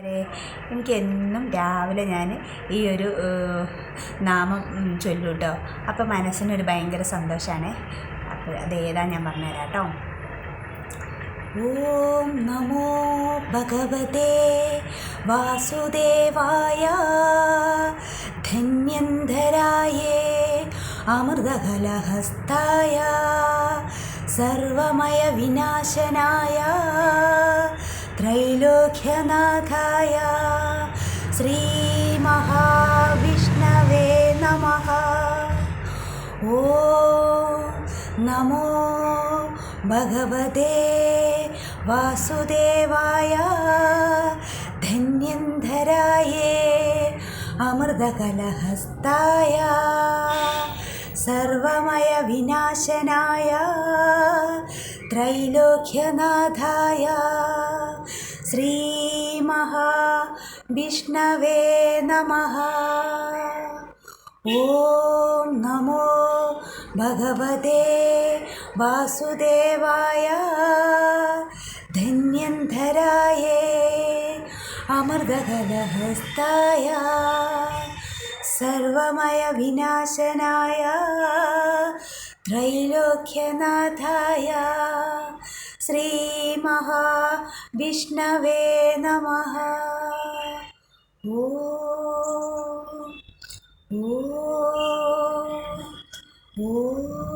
എനിക്ക് എന്നും രാവിലെ ഞാൻ ഈ ഒരു നാമം ചൊല്ലും കേട്ടോ അപ്പം മനസ്സിനൊരു ഭയങ്കര സന്തോഷമാണ് അപ്പോൾ അത് ഏതാ ഞാൻ പറഞ്ഞുതരാം കേട്ടോ ഓം നമോ ഭഗവതേ വാസുദേവായ ധന്യന്ധരായേ അമൃതകലഹസ്തായ സർവമയ വിനാശനായ त्रैलोक्यनाथाय श्रीमहाविष्णवे नमः। ॐ नमो भगवते वासुदेवाय धन्यन्धराये अमृतकलहस्ताय सर्वमयविनाशनाय त्रैलोक्यनाथाय श्रीमहाविष्णवे नमः। ॐ नमो भगवते वासुदेवाय धन्यन्धराये अमृतकलहस्ताय सर्वमयविनाशनाय त्रैलोक्यनाथाय विष्णवे नमः। ओ ओ ओ।